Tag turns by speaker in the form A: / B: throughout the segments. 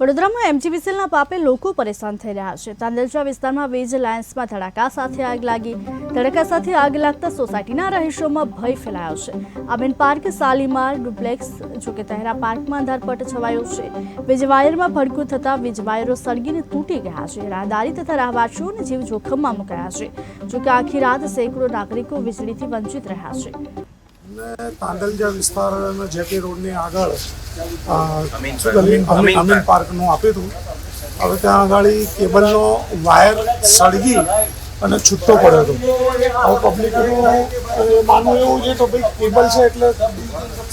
A: વડોદરામાં એમજીવીસીએલના પાપે લોકો પરેશાન થઈ રહ્યા છે. તાંદેલજા વિસ્તારમાં વીજ લાઇન્સમાં ધડાકા સાથે આગ લાગી. ધડાકા સાથે આગ લાગતા સોસાયટીના રહીશોમાં ભય ફેલાયો છે. આબેન પાર્ક, સાલીમાર ડુપ્લેક્સ જોકે તહેરા પાર્કમાં અંધારપટ છવાયો છે. વીજ વાયરમાં ભડકું થતાં વીજ વાયરો સળગીને તૂટી ગયા છે. રાહદારી તથા રહેવાસીઓને જીવ જોખમમાં મુકાયા છે. જોકે આખી રાત સેંકડો નાગરિકો વીજળીથી વંચિત રહ્યા છે.
B: અને તાંડલજા વિસ્તાર અને જેપી રોડની આગળ
C: અમીન
B: પાર્કનું આપ્યું હતું. હવે ત્યાં આગળ કેબલનો વાયર સળગી અને છૂટતો પડ્યો હતો. હવે પબ્લિકનું માનવું એવું છે તો ભાઈ કેબલ છે એટલે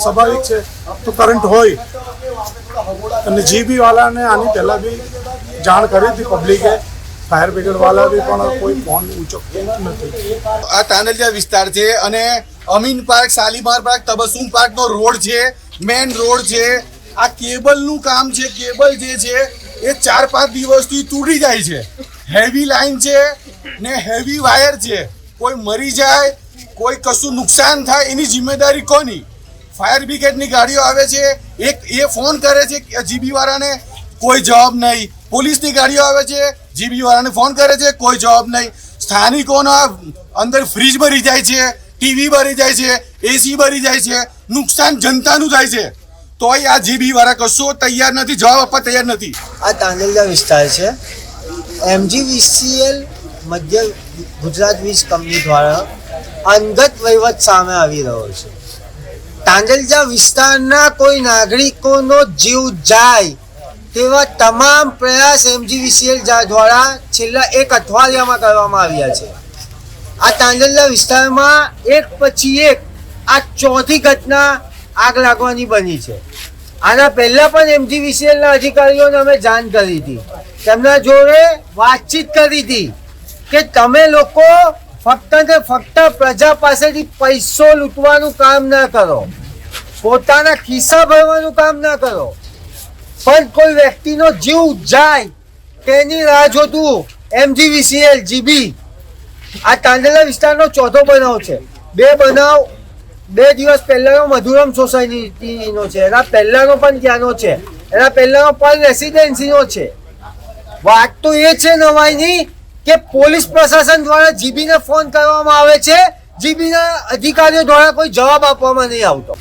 B: સ્વાભાવિક છે. તો કરંટ હોય. અને જીબી વાળાને આની પહેલાં બી જાણ કરી હતી પબ્લિકે ફાયર બ્રિગેડ વાળા બી પણ કોઈ ફોન ઊંચો નથી.
D: આ તાંડલિયા વિસ્તાર છે અને અમીન પાર્ક, શાલીમાર પાર્ક, તબસુમ પાર્કનો રોડ છે મેન રોડ છે. આ કેબલનું કામ છે, કેબલ જે છે, એ ચાર પાંચ દિવસથી તૂટી જાય છે. હેવી લાઈન છે ને હેવી વાયર છે. કોઈ મરી જાય, કોઈ કશું નુકસાન થાય, એની જિમ્મેદારી કોની? ફાયર બ્રિગેડની ગાડીઓ આવે છે, એક એ ફોન કરે છે જીબી વાળાને કોઈ જવાબ નહીં. પોલીસની ગાડીઓ આવે છે, જીબી વાળાને ફોન કરે છે, કોઈ જવાબ નહીં. સ્થાનિકોના અંદર ફ્રીજ ભરી જાય છે ટીવી ભરી જાય છે એસી ભરી જાય છે, નુકસાન જનતાનું થાય છે. તોય આ જીબી વાળા કશો તૈયાર નથી, જવાબ આપવા તૈયાર નથી.
E: આ તાંડેલિયા વિસ્તાર છે. એમજીવીસીએલ મધ્ય ગુજરાત વીજ કંપની દ્વારા અંગત વહીવટ સામે આવી રહ્યો છે. તાંદલજા વિસ્તારના કોઈ નાગરિકોનો જીવ જાય તેવા તમામ પ્રયાસ એમજીવીસીએલ દ્વારા છેલ્લા એક અઠવાડિયામાં કરવામાં આવ્યા છે. આ તાંડલના વિસ્તારમાં એક પછી એક આ ચોથી ઘટના આગ લાગવાની બની છે. આના પહેલા પણ એમજીવીસીએલના અધિકારીઓને અમે જાણ કરી હતી. તેમના જોડે વાતચીત કરી હતી કે તમે લોકો ફક્ત ને ફક્ત પ્રજા પાસેથી પૈસો લૂંટવાનું કામ ના કરો. પોતાના ખિસ્સા ભરવાનું કામ ના કરો. પણ કોઈ વ્યક્તિનો જીવ જાય તેની રાહ જોતું એમજીવીસીએલ, જીબી આ તાંડેલા વિસ્તારનો ચોથો બનાવ છે. બે બનાવ, બે દિવસ પહેલાનો મધુરમ સોસાયટીનો છે. એના પહેલાનો પણ ત્યાંનો છે. એના પહેલાનો પણ રેસિડેન્સીનો છે. વાત તો એ છે નવાઈની કે પોલીસ પ્રશાસન દ્વારા જીબીને ફોન કરવામાં આવે છે. જીબીના અધિકારીઓ દ્વારા કોઈ જવાબ આપવામાં નહીં આવતો.